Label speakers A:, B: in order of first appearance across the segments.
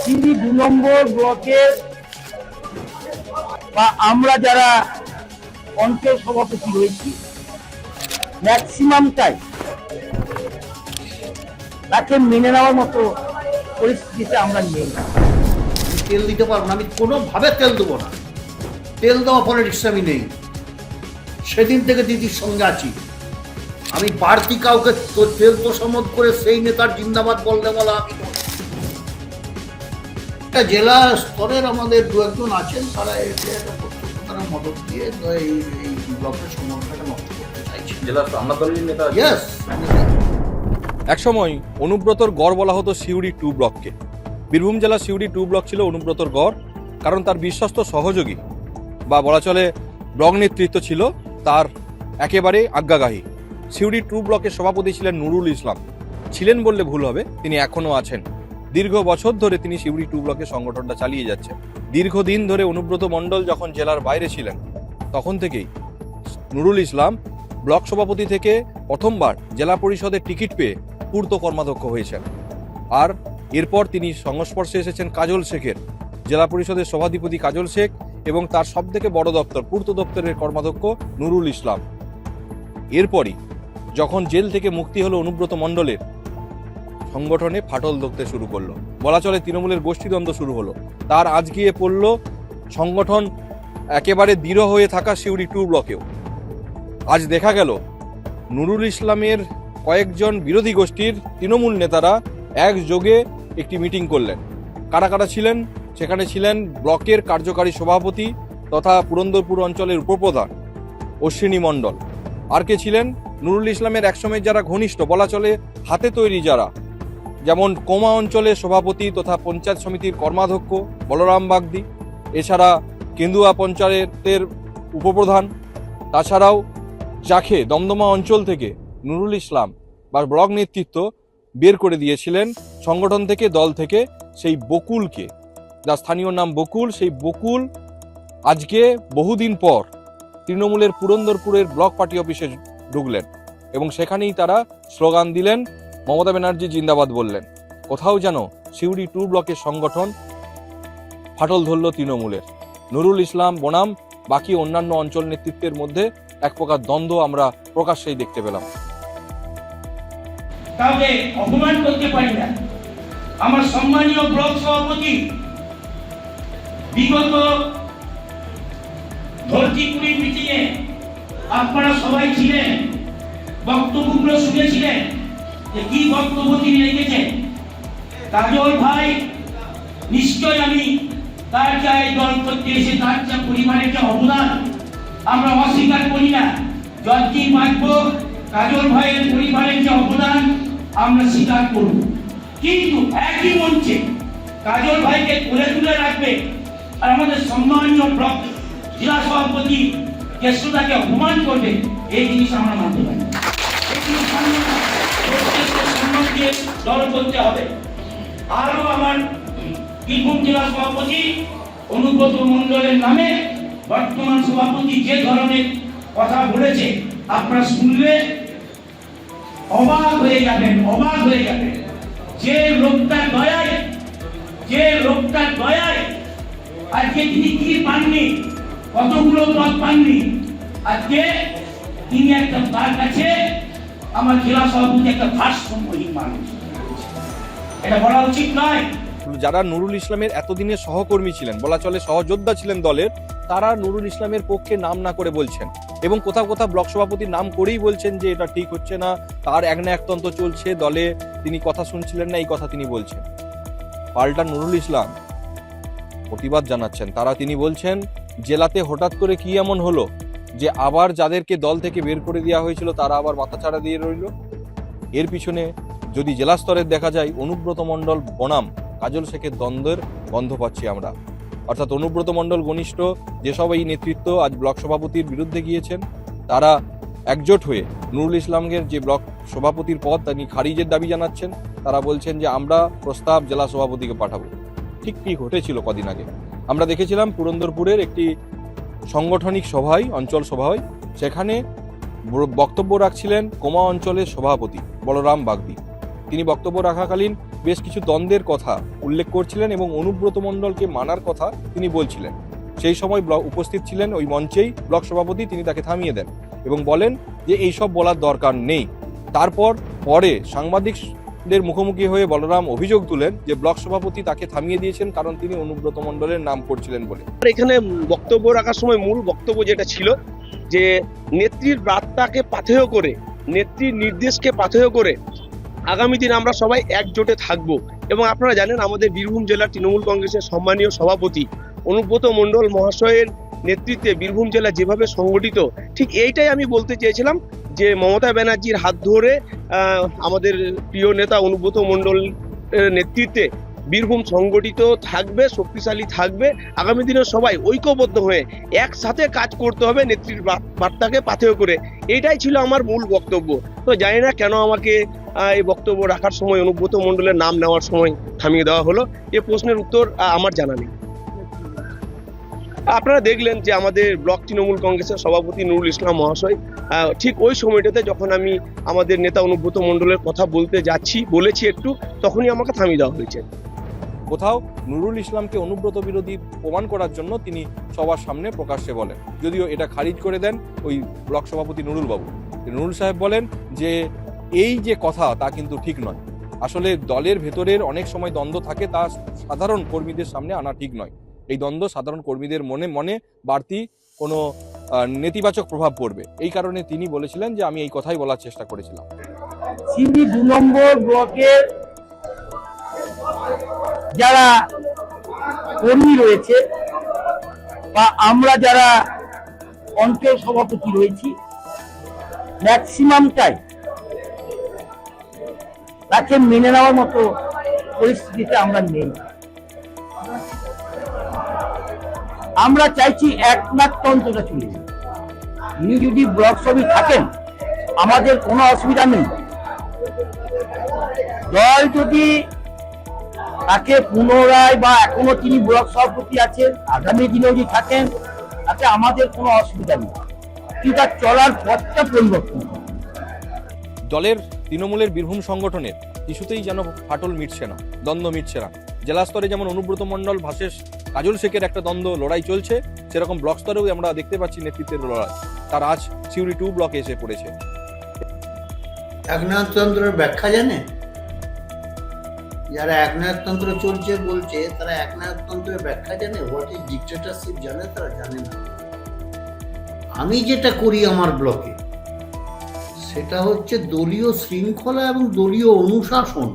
A: সিঁড়ি দু নম্বর ব্লকের বা আমরা যারা অঞ্চল সভাপতি রয়েছি ম্যাক্সিমামটাই তাকে মেনে নেওয়ার মতো পরিস্থিতিতে আমরা নেই।
B: তেল দিতে পারব না, আমি কোনোভাবে তেল দেবো না। তেল দেওয়া পলিটিক্স আমি নেই। সেদিন থেকে দিদির সঙ্গে আছি। আমি বাড়তি কাউকে তেল তোষামত করে সেই নেতার জিন্দাবাদ বলতে বলা আমি একটা জেলা স্তরের আমাদের দু একজন আছেন তারা এসে একটা প্রত্যক্ষ তারা মদত দিয়ে এই এই ব্লকের সমস্যাটা নষ্ট করতে চাইছেন।
C: জেলা নেতা?
B: ইয়েস
D: একসময় অনুব্রতর গড় বলা হতো সিউড়ি টু ব্লককে। বীরভূম জেলা সিউড়ি টু ব্লক ছিল অনুব্রতর গড় কারণ তার বিশ্বস্ত সহযোগী বা বলা চলে ব্লক নেতৃত্ব ছিল তার একেবারে আজ্ঞাগাহী। সিউড়ি টু ব্লকের সভাপতি ছিলেন নুরুল ইসলাম। ছিলেন বললে ভুল হবে তিনি এখনও আছেন। দীর্ঘ বছর ধরে তিনি সিউড়ি টু ব্লকের সংগঠনটা চালিয়ে যাচ্ছেন। দীর্ঘদিন ধরে অনুব্রত মণ্ডল যখন জেলার বাইরে ছিলেন, তখন থেকেই নুরুল ইসলাম ব্লক সভাপতি থেকে প্রথমবার জেলা পরিষদের টিকিট পেয়ে পূর্ত কর্মাধ্যক্ষ হয়েছেন। আর এরপর তিনি সংস্পর্শে এসেছেন কাজল শেখের। জেলা পরিষদের সভাধিপতি কাজল শেখ এবং তার সব থেকে বড় দপ্তর, পূর্ত দপ্তরের কর্মাধ্যক্ষ নুরুল ইসলাম। এরপরই যখন জেল থেকে মুক্তি হলো অনুব্রত মণ্ডলের সংগঠনে ফাটল ধরতে শুরু করল। বলা চলে তৃণমূলের গোষ্ঠীদ্বন্দ্ব শুরু হলো। তার আজ গিয়ে পড়ল সংগঠন একেবারে দৃঢ় হয়ে থাকা সিউড়ি টু ব্লকেও। আজ দেখা গেল, নুরুল ইসলামের কয়েকজন বিরোধী গোষ্ঠীর তৃণমূল নেতারা একযোগে একটি মিটিং করলেন। কারা কারা ছিলেন? সেখানে ছিলেন ব্লকের কার্যকারী সভাপতি তথা পুরন্দরপুর অঞ্চলের উপপ্রধান অশ্বিনী মণ্ডল। আর কে ছিলেন? নুরুল ইসলামের একসময় যারা ঘনিষ্ঠ, বলা চলে হাতে তৈরি যারা যেমন কোমা অঞ্চলের সভাপতি তথা পঞ্চায়েত সমিতির কর্মাধ্যক্ষ বলরাম বাগদি, এছাড়া কেন্দুয়া পঞ্চায়েতের উপপ্রধান, তাছাড়াও যাকে দমদমা অঞ্চল থেকে নুরুল ইসলাম বা ব্লক নেতৃত্ব বের করে দিয়েছিলেন সংগঠন থেকে, দল থেকে সেই বকুলকে। যার স্থানীয় নাম বকুল, সেই বকুল আজকে বহুদিন পর তৃণমূলের পুরন্দরপুরের ব্লক পার্টি অফিসে ঢুকলেন এবং সেখানেই তারা স্লোগান দিলেন মমতা ব্যানার্জি জিন্দাবাদ বললেন, কোথাও যেন সিউড়ি টু ব্লকের সংগঠন ফাটল ধরল তৃণমূলের। নুরুল ইসলাম বনাম, বাকি অন্যান্য অঞ্চল নেতৃত্বের মধ্যে এক প্রকার দ্বন্দ্ব আমরা প্রকাশ্যেই দেখতে পেলাম।
E: কাউকে অপমান করতে পারি না। আমার সম্মানীয় ব্লক সভাপতি, বিগত ধরতিপুরি মিটিংয়ে আপনারা সবাই ছিলেন, বক্তব্যগুলো শুনেছিলেন। যে কি বক্তব্য তিনি রেখেছেন কাজল ভাই, নিশ্চয় আমি তার যা এই দল করতে এসে তার যা পরিবারের যে অবদান। আমরা অস্বীকার করি না। যতদিন বাঁচব কাজল ভাইয়ের পরিবারের যে অবদান আমরা স্বীকার করব। কিন্তু একই মঞ্চে কাজল ভাইকে তুলে তুলে রাখবে আর আমাদের সম্মানীয় ব্লক জেলা সভাপতি কেষ্টদাকে অপমান করবে, এই জিনিস আমরা মানতে পারি দিয়ে দল করতে হবে। আরও আমার বীরভূম জেলা সভাপতি অনুব্রত মন্ডলের নামে বর্তমান সভাপতি যে ধরনের কথা বলেছে, আপনারা শুনলে অবাক হয়ে যাবেন, অবাক হয়ে যাবেন। যে লোকটার দয়ায়, যে লোকটার দয়ায় আজকে তিনি কি পাননি, কতগুলো পদ পাননি, আজকে তিনি একটা তার কাছে আমার জেলা সভাপতি একটা মানুষ এটা বলা উচিত নয়।
D: যারা নুরুল ইসলামের এতদিনের সহকর্মী ছিলেন, বলা চলে সহযোদ্ধা ছিলেন দলের, তারা নুরুল ইসলামের পক্ষে নাম না করে বলছেন। এবং কোথাও কোথাও ব্লক সভাপতির নাম করেই বলছেন যে এটা ঠিক হচ্ছে না, তার এক না একতন্ত্র চলছে, দলে তিনি কথা শুনছিলেন না, এই কথা তিনি বলছেন। পাল্টা নুরুল ইসলাম প্রতিবাদ জানাচ্ছেন। তারা তিনি বলছেন, জেলাতে হঠাৎ করে কি এমন হলো? যে আবার যাদেরকে দল থেকে বের করে দেওয়া হয়েছিল, তারা আবার মাথাছাড়া দিয়ে রইল। এর পিছনে যদি জেলা স্তরের দেখা যায়, অনুব্রত মণ্ডল, বনাম, কাজল শেখের দ্বন্দ্বের গন্ধ পাচ্ছি আমরা। অর্থাৎ অনুব্রত মণ্ডল ঘনিষ্ঠ যেসব এই নেতৃত্ব, আজ ব্লক সভাপতির বিরুদ্ধে গিয়েছেন, তারা একজোট হয়ে নুরুল ইসলামের যে ব্লক সভাপতির পদ, তিনি খারিজের দাবি জানাচ্ছেন, তারা বলছেন যে আমরা প্রস্তাব জেলা সভাপতিকে পাঠাবো। ঠিক কি ঘটেছিল কদিন আগে? আমরা দেখেছিলাম পুরন্দরপুরের একটি সাংগঠনিক সভায়, অঞ্চল সভায়, সেখানে বক্তব্য রাখছিলেন কোমা অঞ্চলের সভাপতি বলরাম বাগদি। তিনি বক্তব্য রাখাকালীন বেশ কিছু দ্বন্দ্বের কথা উল্লেখ করছিলেন এবং অনুব্রত মণ্ডলকে মানার কথা তিনি বলছিলেন। সেই সময় ব্লক উপস্থিত ছিলেন ওই মঞ্চেই ব্লক সভাপতি, তিনি তাকে থামিয়ে দেন এবং বলেন যে, এইসব বলার দরকার নেই। তারপর পরে সাংবাদিকদের মুখোমুখি হয়ে বলরাম অভিযোগ তুলেন যে ব্লক সভাপতি তাকে থামিয়ে দিয়েছেন কারণ তিনি অনুব্রত মণ্ডলের নাম করছিলেন বলে।
C: এখানে বক্তব্য রাখার সময় মূল বক্তব্য যেটা ছিল যে নেত্রীর বার্তাকে পাথেয় করে, নেত্রীর নির্দেশকে পাথেয় করে আগামী দিন আমরা সবাই একজোটে থাকব। এবং আপনারা জানেন আমাদের বীরভূম জেলার তৃণমূল কংগ্রেসের সম্মানীয় সভাপতি অনুব্রত মণ্ডল মহাশয়ের নেতৃত্বে বীরভূম জেলা যেভাবে সংগঠিত, ঠিক এইটাই আমি বলতে চেয়েছিলাম যে মমতা ব্যানার্জির হাত ধরে আমাদের প্রিয় নেতা অনুব্রত মণ্ডল নেতৃত্বে বীরভূম সংগঠিত থাকবে, শক্তিশালী থাকবে। আগামী দিনে সবাই ঐক্যবদ্ধ হয়ে একসাথে কাজ করতে হবে নেত্রীর বার্তাকে পাথেয় করে। এটাই ছিল আমার মূল বক্তব্য। তো জানি না কেন আমাকে এই বক্তব্য রাখার সময় অনুব্রত মণ্ডলের নাম নেওয়ার সময় থামিয়ে দেওয়া হলো। এ প্রশ্নের উত্তর আমার জানা নেই। আপনারা দেখলেন যে আমাদের ব্লক তৃণমূল কংগ্রেসের সভাপতি নুরুল ইসলাম মহাশয় ঠিক ওই সময়টাতে যখন আমি আমাদের নেতা অনুব্রত মণ্ডলের কথা বলতে যাচ্ছি, বলেছি একটু, তখনই আমাকে থামিয়ে দেওয়া হয়েছে।
D: কোথাও নুরুল ইসলামকে অনুব্রত বিরোধী প্রমাণ করার জন্য তিনি সবার সামনে প্রকাশ্যে বলেন। যদিও এটা খারিজ করে দেন ওই ব্লক সভাপতি নুরুল বাবু নুরুল সাহেব বলেন যে, এই যে কথা, তা কিন্তু ঠিক নয়। আসলে দলের ভেতরের অনেক সময় দ্বন্দ্ব থাকে, তা সাধারণ কর্মীদের সামনে আনা ঠিক নয়। এই দ্বন্দ্ব সাধারণ কর্মীদের মনে মনে বাড়তি কোনো নেতিবাচক প্রভাব পড়বে। এই কারণে তিনি বলেছিলেন যে আমি এই কথাই বলার চেষ্টা করেছিলাম।
A: দু নম্বর ব্লকের যারা কর্মী রয়েছে বা আমরা যারা অঞ্চল সভাপতি রয়েছি ম্যাক্সিমামটাই তাকে মেনে নেওয়ার মতো পরিস্থিতিতে আমরা নেই। আমরা চাইছি একনাথতন্ত্রটা চলে যাক। তিনি যদি ব্লক সভি থাকেন, আমাদের কোনো অসুবিধা নেই। দল যদি তাকে পুনরায় বা এখনও তিনি ব্লক সভাপতি আছেন, আগামী দিনেও যদি থাকেন, তাতে আমাদের কোনো অসুবিধা নেই। কিন্তু তার চলার পথটা পরিবর্তন
D: দলের তৃণমূলের বীরভূম সংগঠনের কিছুতেই যেন ফাটল মিটছে না, দ্বন্দ্ব মিটছে না। জেলা স্তরে যেমন অনুব্রত মণ্ডল ভাষেশ কাজল শেখের একটা দ্বন্দ্ব, লড়াই চলছে, সেরকম ব্লক স্তরেও আমরা দেখতে পাচ্ছি নেতৃত্বের লড়াই। তার আজ সিউড়ি টু ব্লকে এসে পড়েছে।
B: একনাথতন্ত্রের ব্যাখ্যা জানে? যারা একনাথতন্ত্র চলছে বলছে, তারা একনাথতন্ত্রের ব্যাখ্যা জানে? হোয়াট ইজ ডিক্টেটরশিপ জানে? তারা জানে না। আমি যেটা করি আমার ব্লকে, সেটা হচ্ছে দলীয় শৃঙ্খলা এবং দলীয় অনুশাসন।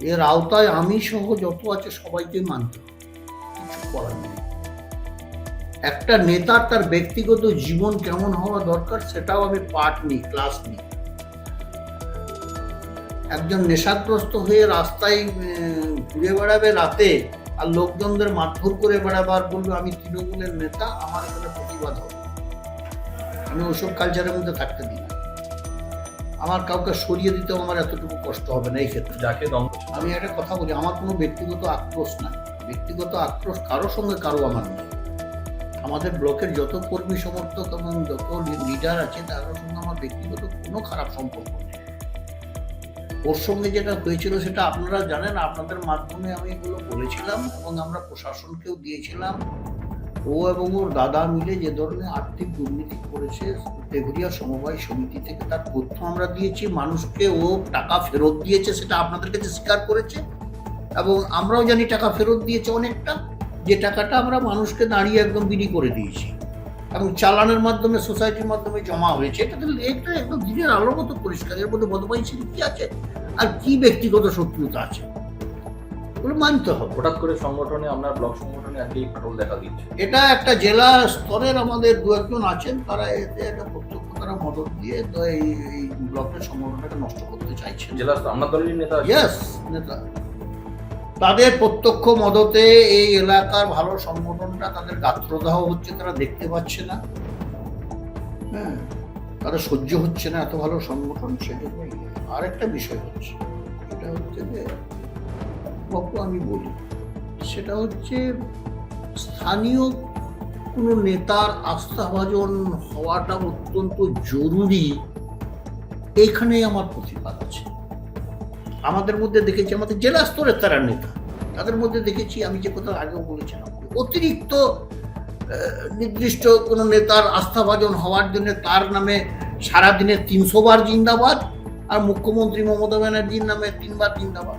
B: এর আওতায় আমি সহ যত আছে সবাইকে মানতে কিছু করার নেই। একটা নেতার তার ব্যক্তিগত জীবন কেমন হওয়া দরকার সেটাও আমি পাঠ নিই, ক্লাস নিই। একজন নেশাগ্রস্ত হয়ে রাস্তায় ঘুরে বেড়াবে রাতে আর লোকজনদের মারধর করে বেড়াবে আর বলবে, আমি তৃণমূলের নেতা, আমার এখানে প্রতিবাদ হবে। আমি ওসব কালচারের মধ্যে থাকতে দিই না। আমার কাউকে সরিয়ে দিতেও আমার এতটুকু কষ্ট হবে না এই ক্ষেত্রে।
D: যাকে
B: আমি একটা কথা বলি আমার কোনো ব্যক্তিগত আক্রোশ নাই। ব্যক্তিগত আক্রোশ কারোর সঙ্গে কারও আমার নেই। আমাদের ব্লকের যত কর্মী সমর্থক এবং যত লিডার আছে তাদের সঙ্গে আমার ব্যক্তিগত কোনো খারাপ সম্পর্ক নেই। ওর সঙ্গে যেটা হয়েছিল সেটা আপনারা জানেন আপনাদের মাধ্যমে আমি এগুলো বলেছিলাম এবং আমরা প্রশাসনকেও দিয়েছিলাম। ও এবং ওর দাদা মিলে যে ধরনের আর্থিক দুর্নীতি করেছে তেঘরিয়া সমবায় সমিতি থেকে তার তথ্য আমরা দিয়েছি, মানুষকে ও টাকা ফেরত দিয়েছে সেটা আপনাদের কাছে স্বীকার করেছে। এবং আমরাও জানি টাকা ফেরত দিয়েছে অনেকটা, যে টাকাটা আমরা মানুষকে দাঁড়িয়ে একদম বিলি করে দিয়েছি। এবং চালানের মাধ্যমে, সোসাইটির মাধ্যমে জমা হয়েছে। এটা তো এটা একদম দিনের আলোর মতো পরিষ্কার, এর মধ্যে বদমাইশি কি আছে। আর কি ব্যক্তিগত শত্রুতা আছে? ওগুলো মানতে হবে।
F: হঠাৎ করে সংগঠনে আপনার ব্লক সংগঠনে আজকে এই ফাটল দেখা দিচ্ছে।
B: এটা একটা জেলা স্তরের আমাদের দু একজন আছেন তারা এতে একটা প্রত্যক্ষ তারা মদত দিয়ে তো এই এই ব্লকের সংগঠনটাকে নষ্ট করতে চাইছেন।
F: জেলা আপনার দলেরই নেতা?
B: ইয়েস নেতা। তাদের প্রত্যক্ষ মদতে এই এলাকার ভালো সংগঠনটা তাদের গাত্রদাহ হচ্ছে তারা দেখতে পাচ্ছে না। হ্যাঁ তারা সহ্য হচ্ছে না এত ভালো সংগঠন সেজন্য আরেকটা বিষয় হচ্ছে। এটা হচ্ছে যে বাপু আমি বলি। সেটা হচ্ছে স্থানীয় কোনো নেতার আস্থাভাজন হওয়াটা অত্যন্ত জরুরি, এইখানেই আমার প্রতিবাদ আছে। আমাদের মধ্যে দেখেছি আমাদের জেলা স্তরের তারা নেতা, তাদের মধ্যে দেখেছি আমি যে কথা আগেও বলেছিলাম অতিরিক্ত নির্দিষ্ট কোনো নেতার আস্থাভাজন হওয়ার জন্য তার নামে সারাদিনে তিনশো বার জিন্দাবাদ, আর মুখ্যমন্ত্রী মমতা ব্যানার্জির নামে তিনবার জিন্দাবাদ।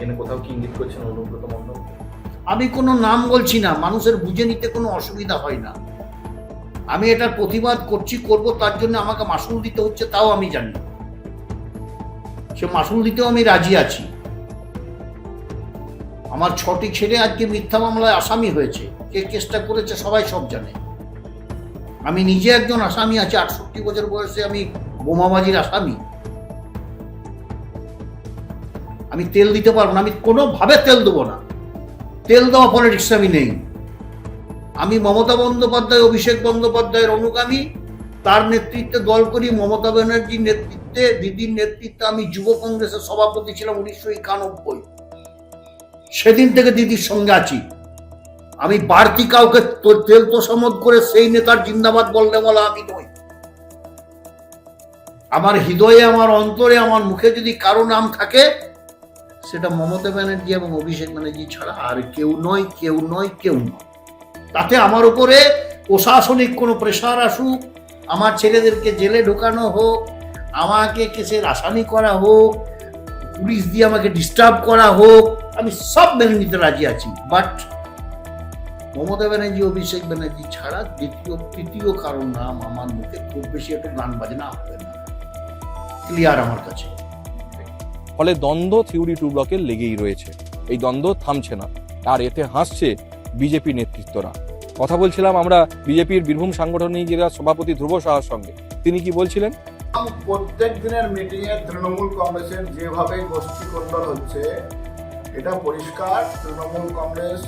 F: এখানে কোথাও কি ইঙ্গিত করছেন অনুব্রত মণ্ডল
B: আমি কোনো নাম বলছি না, মানুষের বুঝে নিতে কোনো অসুবিধা হয় না। আমি এটার প্রতিবাদ করছি, করব, তার জন্য আমাকে মাসুল দিতে হচ্ছে, তাও আমি জানি। সে মাসুল দিতেও আমি রাজি আছি। আমার ছটি ছেলে আজকে মিথ্যা মামলায় আসামি হয়েছে, কে কেসটা করেছে সবাই সব জানে। আমি নিজে একজন আসামি আছি, আটষট্টি বছর বয়সে আমি বোমাবাজির আসামি। আমি তেল দিতে পারব না, আমি কোনোভাবে তেল দেবো না। তেল দেওয়া পলিটিক্স আমি নেই। আমি মমতা বন্দ্যোপাধ্যায়, অভিষেক বন্দ্যোপাধ্যায়ের অনুগামী। তার নেতৃত্বে দল করি, মমতা ব্যানার্জির নেতৃত্বে, দিদির নেতৃত্বে আমি যুব কংগ্রেসের সভাপতি ছিলাম উনিশশো একানব্বই। সেদিন থেকে দিদির সঙ্গে আছি। আমি বাড়তি কাউকে তেল তোষামত করে সেই নেতার জিন্দাবাদ বললে বলা আমি নই। আমার হৃদয়ে, আমার অন্তরে, আমার মুখে যদি কারও নাম থাকে সেটা মমতা ব্যানার্জি এবং অভিষেক ব্যানার্জি ছাড়া আর কেউ নয় কেউ নয় কেউ নয়। তাতে আমার উপরে প্রশাসনিক কোনো প্রেশার আসুক, আমার ছেলেদেরকে জেলে ঢোকানো হোক, আমাকে কেসের আসামি করা হোক, পুলিশ দিয়ে আমাকে ডিস্টার্ব করা হোক, আমি সব মেনে নিতে রাজি আছি। বাট মমতা ব্যানার্জি, অভিষেক ব্যানার্জি ছাড়া দ্বিতীয়, তৃতীয় কারণ নাম আমার মুখে খুব বেশি একটা গান বাজনা হবে না। ক্লিয়ার আমার কাছে।
D: ফলে দ্বন্দ্ব থিওরি টু ব্লকে লেগেই রয়েছে। এই দ্বন্দ্ব থামছে না, আর এতে হাসছে বিজেপি নেতৃত্বরা। কথা বলছিলাম আমরা বিজেপির বীরভূম সাংগঠনিক জেলা সভাপতি ধ্রুব সাহার সঙ্গে। তিনি কি বলছিলেন?
G: প্রত্যেক দিনের মিটিং এ তৃণমূল কংগ্রেসের যেভাবে গোষ্ঠী কন্দল হচ্ছে, এটা পরিষ্কার। তৃণমূল কংগ্রেস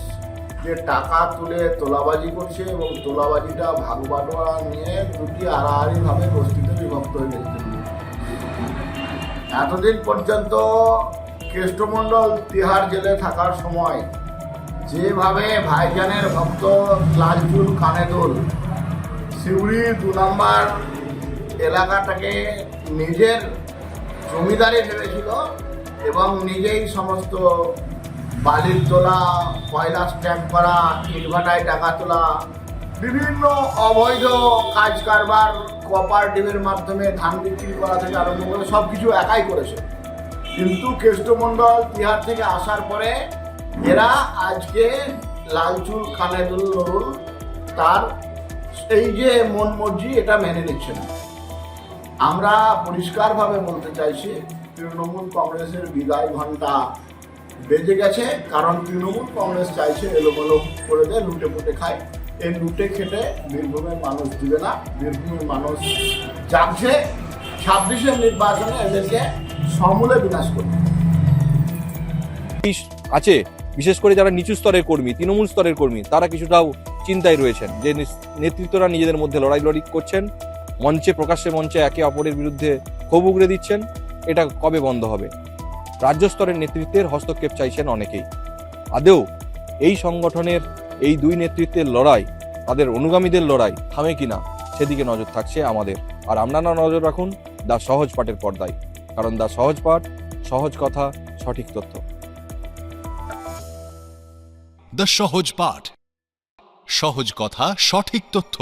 G: যে টাকা তুলে তোলাবাজি করছে এবং তোলাবাজিটা ভাগ বাটোয়ারা নিয়ে দুটি আড়াআড়ি ভাবে গোষ্ঠীতে বিভক্ত হয়ে গেছে। এতদিন পর্যন্ত কেষ্টমণ্ডল তিহার জেলে থাকার সময় যেভাবে ভাইজানের ভক্ত লালচুল কানেদুল সিউড়ি দু নম্বর এলাকাটাকে নিজের জমিদারি ভেবেছিল এবং নিজেই সমস্ত বালির তোলা, কয়লা স্ট্যাম্প করা, ইটভাটায় টাকা তোলা বিভিন্ন অবৈধ কাজ কারবার কোঅপারেটিভের মাধ্যমে ধান বিক্রি করা থেকে আরম্ভ করে সব কিছু একাই করেছে। কিন্তু কেষ্টমণ্ডল তিহার থেকে আসার পরে এরা আজকে লালচুল খানেদুল নুরুল তার এই যে মন মর্জি, এটা মেনে নিচ্ছে না। আমরা পরিষ্কারভাবে বলতে চাইছি, তৃণমূল কংগ্রেসের বিদায় ঘণ্টা বেজে গেছে, কারণ তৃণমূল কংগ্রেস চাইছে এলোমেলো করে দেয় লুটে পুটে খায়। এই লুটে খেটে বীরভূমের মানুষ দিবে না, বীরভূমের মানুষ জাগছে। ছাব্বিশের নির্বাচনে এদেরকে সমূলে বিনাশ করবে।
D: আছে, বিশেষ করে যারা নিচু স্তরের কর্মী, তৃণমূল স্তরের কর্মী, তারা কিছুটাও চিন্তায় রয়েছেন যে নেতৃত্বরা নিজেদের মধ্যে লড়াই লড়াই করছেন, মঞ্চে, প্রকাশ্যে মঞ্চে একে অপরের বিরুদ্ধে ক্ষোভ উগড়ে দিচ্ছেন, এটা কবে বন্ধ হবে? রাজ্য স্তরের নেতৃত্বের হস্তক্ষেপ চাইছেন অনেকেই। আদেও এই সংগঠনের এই দুই নেতৃত্বের লড়াই, তাদের অনুগামীদের লড়াই থামে কিনা সেদিকে নজর থাকছে আমাদের। আর আপনারা নজর রাখুন দা সহজ পাঠের পর্দায়, কারণ দা সহজ পাঠ, সহজ কথা, সঠিক তথ্য।
H: দ্য সহজ পাঠ, সহজ কথা, সঠিক তথ্য।